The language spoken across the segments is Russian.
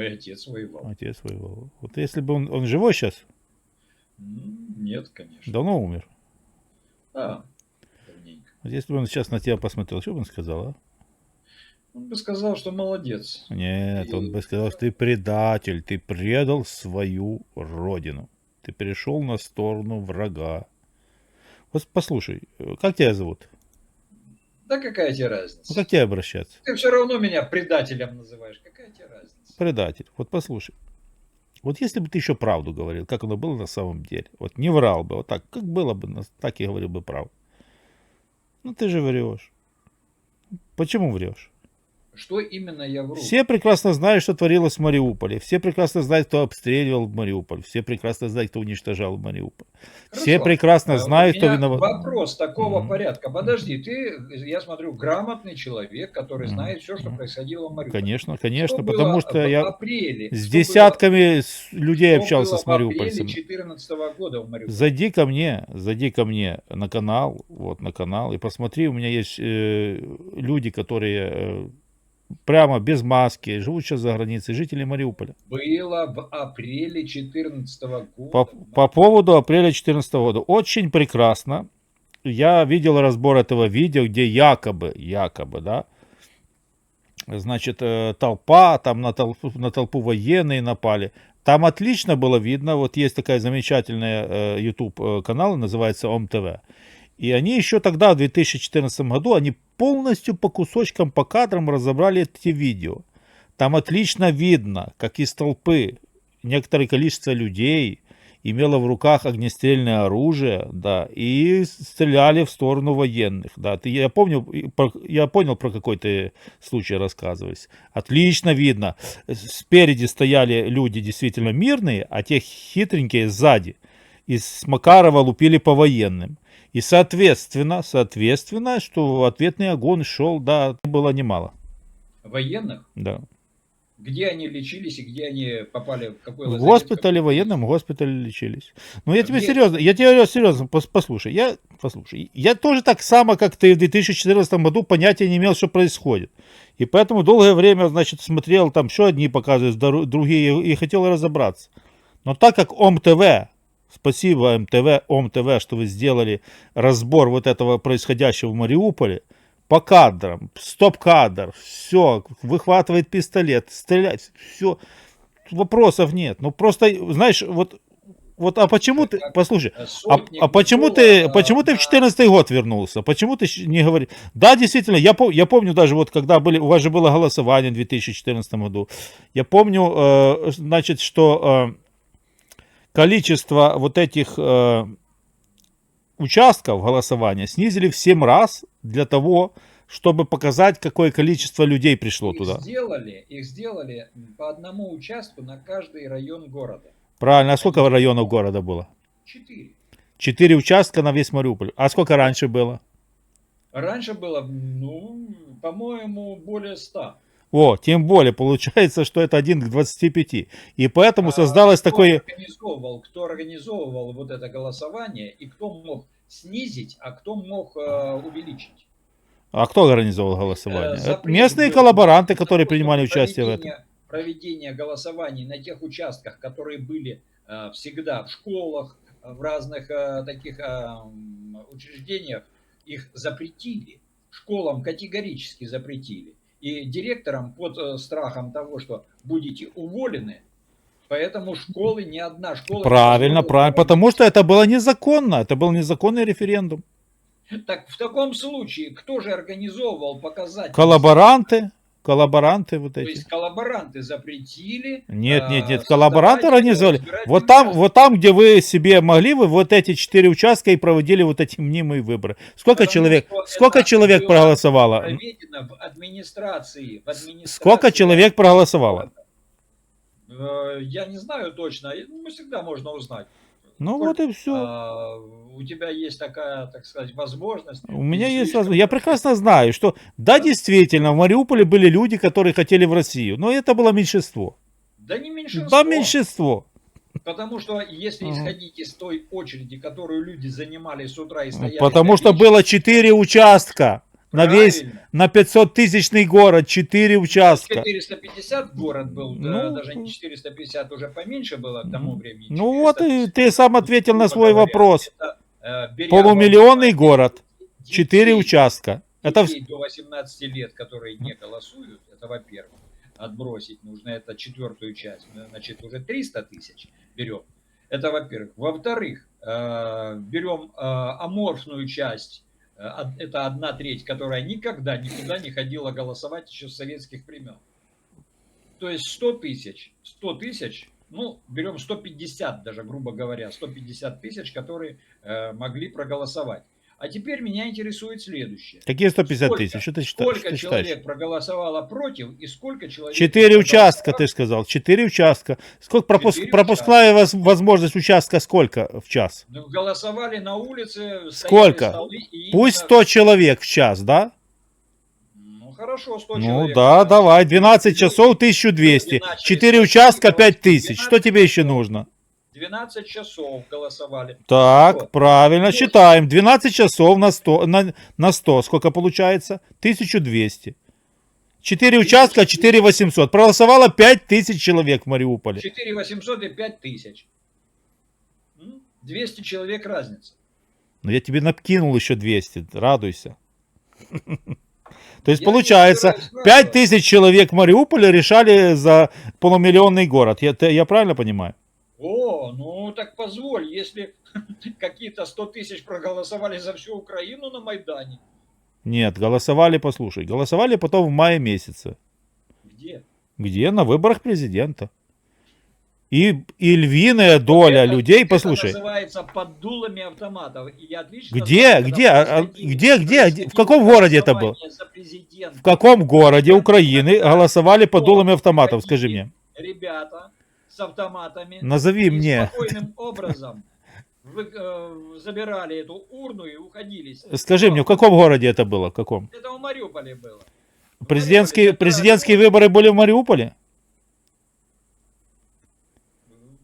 Мой отец воевал. Отец воевал. Вот если бы он, он живой сейчас, Нет, конечно. давно умер. Да, давненько. Вот если бы он сейчас на тебя посмотрел, что бы он сказал, а? Он бы сказал, что молодец. Нет, он И- бы сказал, что ты предатель, ты предал свою родину. Ты перешел на сторону врага. Вот послушай, э, как тебя зовут? Да какая тебе Ну разница? как тебе обращаться? Ты все равно меня предателем называешь. Какая тебе разница? Предатель. Вот послушай. Вот если бы ты еще правду говорил, как оно было на самом деле, вот не врал бы, вот так, как было бы, так и говорил бы правду. Ну ты же врешь. Почему врешь? Что именно я вру? Все прекрасно знают, что творилось в Мариуполе. Все прекрасно знают, кто обстреливал Мариуполь. Все прекрасно знают, кто уничтожал Мариуполь. Все Хорошо. прекрасно А, знают, кто виноват. Вопрос такого Мгм. порядка. Подожди, ты, я смотрю, грамотный человек, который Мгм. знает все, что происходило в Мариуполе. Конечно, конечно, Что потому было что я апреле? с Что десятками с- людей было- что общался было с мариупольцами. 2014 года в Мариуполе. Зайди ко мне, зайди ко мне на канал, вот на канал, и посмотри, у меня есть э, люди, которые э, прямо без маски, живут сейчас за границей, жители Мариуполя. Было в апреле 2014 года. По, по поводу апреля 2014 года. Очень прекрасно. Я видел разбор этого видео, где якобы, якобы, да, значит, э, толпа, там на толпу, на толпу военные напали. Там отлично было видно, вот есть такая замечательная э, YouTube э, канал, называется ОМТВ. И они еще тогда, в 2014 году, они полностью по кусочкам, по кадрам разобрали эти видео. Там отлично видно, как из толпы некоторое количество людей имело в руках огнестрельное оружие, да, и стреляли в сторону военных, да. Ты, я помню, я понял, про какой ты случай рассказывааешь. Отлично видно. Спереди стояли люди действительно мирные, а те хитренькие сзади. И с Макарова лупили по военным. И соответственно, соответственно, что ответный огонь шел, да, было немало, Военных? да. Где они лечились и где они попали в какой В лазарет, госпитале, какой- в военном госпитале лечились. Ну, я тебе Где? серьезно, я тебе говорю серьезно, пос- послушай, я, послушай, я тоже так само, как ты в 2014 году понятия не имел, что происходит. И поэтому долгое время, значит, смотрел, там еще одни показывают, другие, и хотел разобраться. Но так как ОМТВ, спасибо МТВ, ОМТВ, что вы сделали разбор вот этого происходящего в Мариуполе, по кадрам, стоп-кадр, все, выхватывает пистолет, стрелять, все, вопросов нет. Ну просто, знаешь, вот, вот, а почему ты, послушай, а, сотни а почему ты, почему ты в на- 14 год вернулся? Почему ты не говоришь? Да, действительно, я, я помню даже вот, когда были, у вас же было голосование в 2014 году. Я помню, э, значит, что э, количество вот этих э, участков голосования снизили в 7 раз для того, чтобы показать, какое количество людей пришло их туда. сделали, их сделали по одному участку на каждый район города. Правильно, а сколько районов города было? Четыре. Четыре участка на весь Мариуполь. А сколько раньше было? Раньше было, ну, по-моему, более ста. О, тем более, получается, что это 1 к 25. И поэтому А создалось кто такое... Организовывал, кто организовывал вот это голосование и кто мог снизить, а кто мог э, увеличить. А кто организовал голосование? Э, запрет местные был коллаборанты, которые принимали участие в этом. Проведение голосований на тех участках, которые были э, всегда в школах, э, в разных э, таких э, учреждениях, их запретили. Школам категорически запретили. И директорам под э, страхом того, что будете уволены, поэтому школы, ни одна школа... Правильно, правильно. Потому что это было незаконно. Это был незаконный референдум. Так в таком случае, кто же организовывал показать? Коллаборанты, коллаборанты вот То эти. есть коллаборанты запретили. Нет, нет, а, нет, коллаборанты организовали. избирательные Вот там, вот там, где вы себе могли, вы вот эти четыре участка и проводили вот эти мнимые выборы. Сколько Потому человек, сколько человек проголосовало? В администрации. В администрации Сколько человек проголосовало? Э, Я не знаю точно. Ну, всегда можно узнать. Ну вот и все. а, у тебя есть такая, так сказать, возможность. У меня есть возможность. Я прекрасно знаю, что да, действительно, в Мариуполе были люди, которые хотели в Россию, но это было меньшинство. Да не меньшинство. Да, меньшинство. Потому что если Ага. исходить из той очереди, которую люди занимали с утра и стояли... Потому что было четыре участка. На весь, на 500 тысячный город, 4 участка. 450 город был, Ну, да, даже не 450, уже поменьше было к тому времени. Ну вот и 450, ты сам ответил на грубо свой говоря, вопрос. это, э, Полумиллионный город, 4 детей, участка. Это детей до 18 лет, которые не голосуют, это во-первых. Отбросить нужно это четвертую часть, ну, значит уже 300 тысяч берем. Это во-первых. Во-вторых, э, берем э, аморфную часть, это одна треть, которая никогда никуда не ходила голосовать еще с советских времен. То есть 100 тысяч, 100 тысяч, ну, берем 150 даже, грубо говоря, 150 тысяч, которые э, могли проголосовать. А теперь меня интересует следующее. Какие 150 Сколько? тысяч? Что ты считаешь? Сколько ты считаешь? человек проголосовало против и сколько человек... Четыре участка, ты сказал. Четыре участка. Сколько пропуск, Четыре пропускная воз- возможность участка сколько в час? Ну, голосовали на улице. Сколько? столы, и Пусть именно- 100 человек в час, да? Ну хорошо, 100 Ну человек. да, давай. 12 часов 1200. Люди начали 4 смотреть, участка говорить, 5000. Что тебе еще нужно? 12 часов голосовали. Так, Что? правильно, Ну, считаем. 12 часов на 100, на, на 100. Сколько получается? 1200. 4 участка, 4 800. Проголосовало 5000 человек в Мариуполе. 4 800 и 5 тысяч. М? 200 человек разница. Ну, я тебе накинул еще 200. Радуйся. То есть, Я получается, собираюсь спрашивать. 5000 человек в Мариуполе решали за полумиллионный город. Я, ты- я правильно понимаю? Ну так позволь, если какие-то 100 тысяч проголосовали за всю Украину на Майдане. Нет, голосовали, послушай. Голосовали потом в мае месяце. Где? Где? На выборах президента. И, и львиная доля Это- людей, это послушай, называется под дулами автоматов. И я отлично Где? знаю, Где? А- а- где? Где? происходили В каком городе это было? в каком городе Украины голосовали под дулами автоматов, скажи мне. Ребята с автоматами. Назови и мне. спокойным образом вы, э, забирали эту урну и уходили. Скажи мне, в каком городе это было? В каком? Это в Мариуполе было. В Президентские, Мариуполе, президентские это- выборы были в Мариуполе?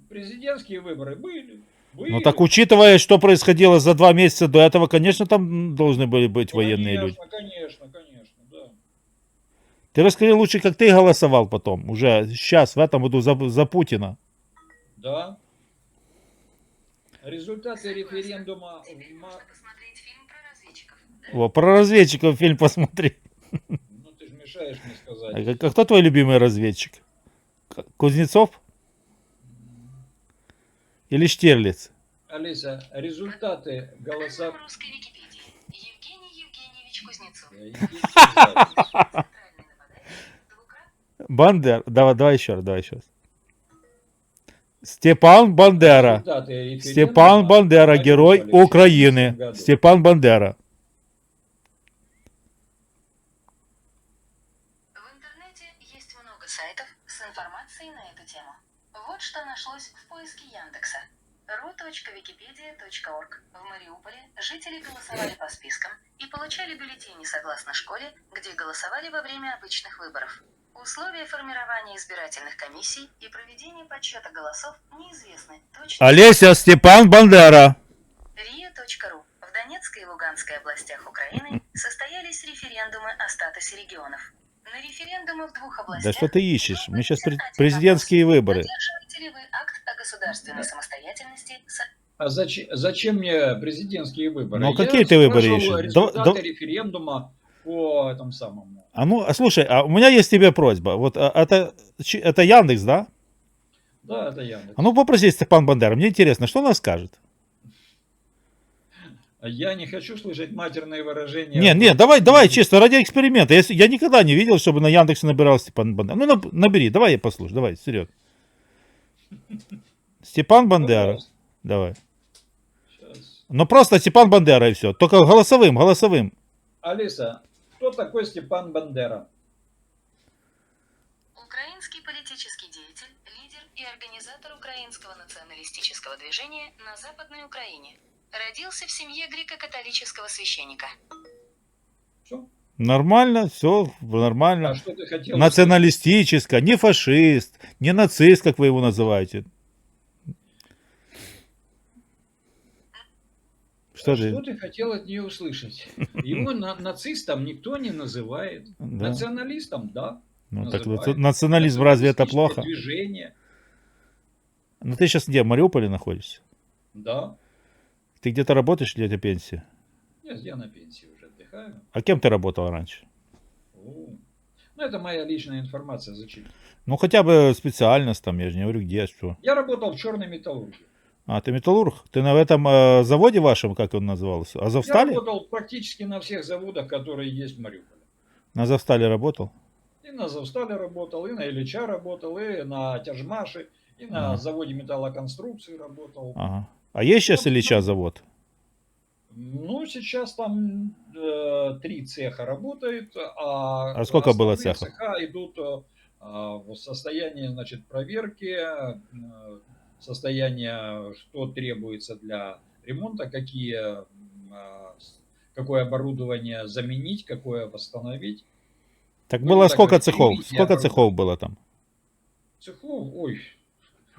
Президентские выборы были. были. Ну так учитывая, что происходило за два месяца до этого, конечно, там должны были быть военные люди. Конечно, конечно, конечно. Ты расскажи лучше, как ты голосовал потом, уже сейчас, в этом году за, за Путина. Да. Результаты референдума Можно посмотреть фильм про разведчиков. Во, про разведчиков фильм посмотри. Ну ты же мешаешь мне А, сказать. к- а кто твой любимый разведчик? Кузнецов? Или Штирлиц? Алиса, результаты Википедии, Евгений Евгеньевич Кузнецов. Бандер. Давай, давай еще раз, давай еще раз. Степан Бандера. Референдума Степан Бандера, герой Украины. 2014 году. Степан Бандера. В интернете есть много сайтов с информацией на эту тему. Вот что нашлось в поиске Яндекса. ru.wikipedia.org В Мариуполе жители голосовали по спискам и получали бюллетени согласно школе, где голосовали во время обычных выборов. Условия формирования избирательных комиссий и проведения подсчета голосов неизвестны точно. Олеся Степан Бандера. РИА.ру. В Донецкой и Луганской областях Украины состоялись референдумы о статусе регионов. На референдумы в двух Да областях... что ты ищешь? Мы сейчас президентские вопрос. выборы. Поддерживаете ли вы акт о государственной самостоятельности А зачем, зачем мне президентские выборы? Ну, Я какие ты выборы ищешь? Да- Результаты да- референдума по этому самому. А ну, а слушай, а у меня есть тебе просьба. Вот а, это, чи- это Яндекс, да? Да, это Яндекс. А ну попроси Степан Бандера. Мне интересно, что он скажет? Я не хочу слышать матерные выражения. Нет, нет, давай, давай, чисто ради эксперимента. Я, с- я никогда не видел, чтобы на Яндексе набирал Степан Бандера. Ну, наб- набери, давай я послушаю, давай, вперед. Степан Бандера, давай. Щас. Ну, просто Степан Бандера и все. Только голосовым, голосовым. Алиса, кто такой Степан Бандера? Украинский политический деятель, лидер и организатор украинского националистического движения на Западной Украине. Родился в семье греко-католического священника. Все? Нормально, все А нормально. что ты хотел? Националистическое, не фашист, не нацист, как вы его называете. Что А ты? Что ты хотел от нее услышать? Его на- нацистом никто не называет. Да. Националистом, да. Ну, так национализм разве это плохо? Движение, Ну ты сейчас где, в Мариуполе находишься? да. Ты где-то работаешь или у тебя пенсия? Нет, я на пенсии уже отдыхаю. А кем ты работал раньше? О. Ну, это моя личная информация. Зачем? Ну хотя бы специальность там, я же не говорю где, что. Я работал в черной металлургии. А, ты металлург? Ты на этом э, заводе вашем, как он назывался? Я Азовстале? работал практически на всех заводах, которые есть в Мариуполе. На Азовстале работал? И на Завстале работал, и на Ильича работал, и на Тяжмаше, и на Ага. заводе металлоконструкции работал. Ага. А есть сейчас Ну, Ильича ну, завод? Ну, сейчас там э, три цеха работает, а, А сколько было цехов? цеха идут э, в состоянии, значит, проверки, э, состояние, что требуется для ремонта, какие, а, какое оборудование заменить, какое восстановить. Так Ну, было так сколько цехов? Сколько оборудования. цехов было там? Цехов, ой,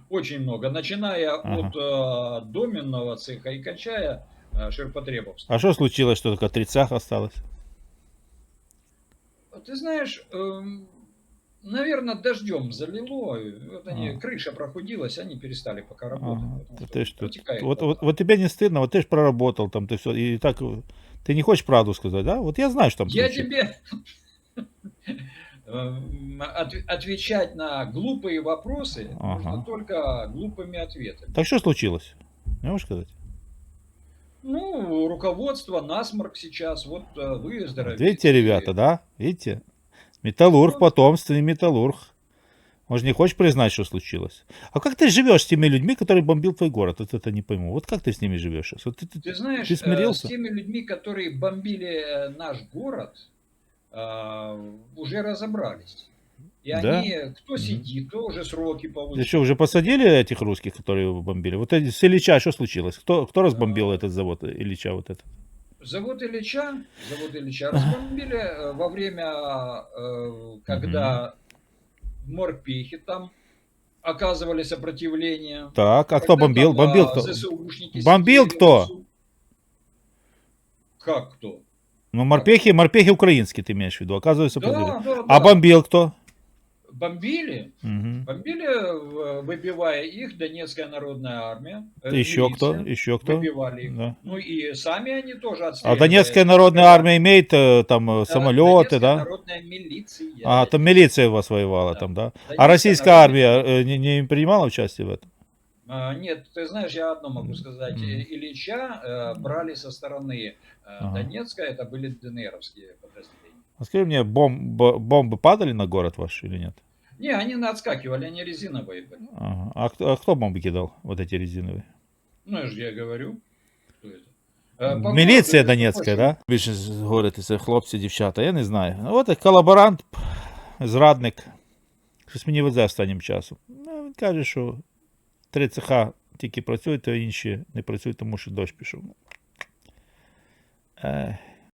очень много, начиная Ага. от э, доменного цеха и кончая э, ширпотребовским. А что случилось, что только три цеха осталось? Ты знаешь, наверное, дождем залило, вот они, А. крыша прохудилась, они перестали пока работать. Ага, ты- что вот, вот, вот тебе не стыдно, вот ты же проработал там, ты все, и так, ты не хочешь правду сказать, да? Вот я знаю, что там Я тебе эм, от- отвечать на глупые вопросы можно Ага. только глупыми ответами. Так что случилось? Не можешь сказать? Ну, руководство, насморк сейчас, вот э, выздоровели. Видите, ребята, да? Видите? Металлург, потомственный металлург. Может, не хочешь признать, что случилось? А как ты живешь с теми людьми, которые бомбил твой город? Вот это не пойму. Вот как ты с ними живешь сейчас? Вот ты- ты- Ты знаешь, Ты э, смирился? с теми людьми, которые бомбили э, наш город, э, уже разобрались. И Да? они, кто сидит, кто уже сроки получил. что, уже посадили этих русских, которые его бомбили? Вот эти, с Ильича что случилось? Кто, кто разбомбил А. этот завод Ильича вот этот? Завод Ильича, завод Ильича разбомбили э, во время, э, когда в Морпехе там оказывали сопротивление. Так, а кто бомбил? там, Бомбил а, кто? Бомбил кто? Как кто? Ну, морпехи, морпехи украинские ты имеешь в виду, оказывается, Да, бомбили. да, А да. бомбил кто? Бомбили, Мгм. бомбили, выбивая их, Донецкая народная армия. э, Еще кто? милиция. Еще кто? Выбивали их. Да. Ну и сами они тоже А отстреливали. Донецкая народная армия имеет э, там э, Да, самолеты, Донецкая да? народная милиция. А, там милиция у вас воевала Да. там, да? А Донецкая российская народная- армия не, не принимала участие в этом? А, Нет, ты знаешь, я одно могу сказать. Ильича э, брали со стороны э, Ага. Донецка, это были ДНРовские подразделения. А скажи мне, бом- бо- бомбы падали на город ваш или нет? Не, они на отскакивали, они резиновые были. Ага. А, кто, а кто бомбы кидал, вот эти резиновые? Ну, я же я говорю. Кто это? Э, по Міліція городу, Донецька, очень- да? Більше говорити, це хлопці, дівчата, я не знаю. Ну, От як колаборант, зрадник. Щось мені везе останнім часом. Ну, він каже, що три цеха тільки працюють, а інші не працюють, тому що дощ пішов. Е,